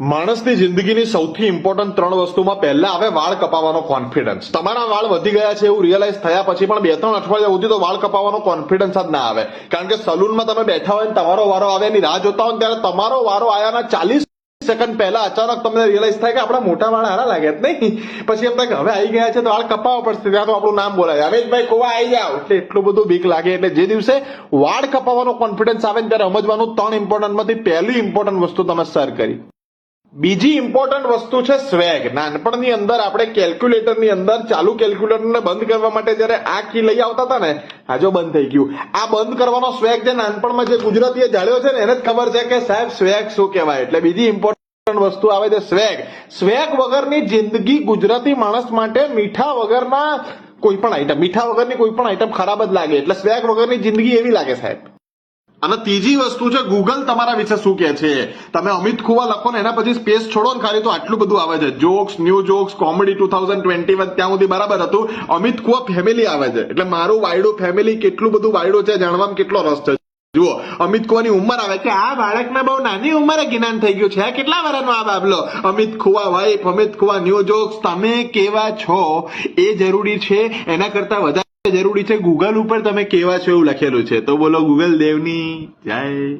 માણસની જિંદગીની સૌથી ઇમ્પોર્ટન્ટ ત્રણ વસ્તુમાં પહેલા આવે વાળ કપાવવાનો કોન્ફિડન્સ તમારા વાળ વધી ગયા છે એવું રિયલાઇઝ થયા પછી પણ બે ત્રણ અઠવાડિયા સુધી તો વાળ કપાવવાનો કોન્ફિડન્સ જ ના આવે. કારણ કે સલૂનમાં તમે બેઠા હોય ને તમારો વારો આવે એની રાહ જોતા હોય ત્યારે તમારો વારો આયાના ચાલીસ સેકન્ડ પહેલા અચાનક તમને રિયલાઇઝ થાય કે આપણા મોટા વાળ હારા લાગે જ નહીં. પછી એમ હવે આવી ગયા છે તો વાળ કપાવવા પડશે. ત્યાં તો આપણું નામ બોલાય. રમેશભાઈ કોવા આવી જાવ એટલે એટલું બધું બીક લાગે. એટલે જે દિવસે વાળ કપાવવાનો કોન્ફિડન્સ આવે ને ત્યારે સમજવાનું ત્રણ ઇમ્પોર્ટન્ટમાંથી પહેલી ઇમ્પોર્ટન્ટ વસ્તુ તમે સર કરી. બીજી ઇમ્પોર્ટન્ટ વસ્તુ છે સ્વેગ. નાનપણની અંદર આપણે કેલ્ક્યુલેટરની અંદર ચાલુ કેલ્ક્યુલેટરને બંધ કરવા માટે જ્યારે આ કી લઈ આવતા હતા ને, આ જો બંધ થઈ ગયું. આ બંધ કરવાનો સ્વેગ જે નાનપણમાં જે ગુજરાતીએ જાળ્યો છે ને, એને જ ખબર છે કે સાહેબ, સ્વેગ શું કહેવાય? એટલે બીજી ઇમ્પોર્ટન્ટ વસ્તુ આવે છે સ્વેગ. સ્વેગ વગરની જિંદગી ગુજરાતી માણસ માટે મીઠા વગરના કોઈ પણ આઈટમ મીઠા વગરની કોઈ પણ આઈટમ ખરાબ જ લાગે. એટલે સ્વેગ વગરની જિંદગી એવી લાગે સાહેબ. અને ત્રીજી વસ્તુ છે ગૂગલ તમારા વિશે શું કહે છે? તમે અમિત ખુવા લખો ને, એના પછી સ્પેસ છોડો ને, ખાલી તો આટલું બધું આવે છે. Jokes new jokes comedy two thousand twenty one ત્યાં સુધી બરાબર હતું. અમિત ખુવા ફેમિલી આવે છે. એટલે મારું વાયડું ફેમિલી કેટલું બધું વાયડું છે, જાણવામાં કેટલો રસ છે. જુઓ, અમિત ખુવાની ઉંમર આવે કે આ બાળકને બહુ નાની ઉંમરે જ્ઞાન થઈ ગયું છે. કેટલા વર્ષનો આ બાબલો? Amit Khuva wife Amit Khuva new jokes તમે કેવા છો? એ જરૂરી છે. એના કરતા વધારે જરૂરી છે ગૂગલ ઉપર તમે કેવા છો એવું લખેલું છે. તો બોલો ગૂગલ દેવની, જય.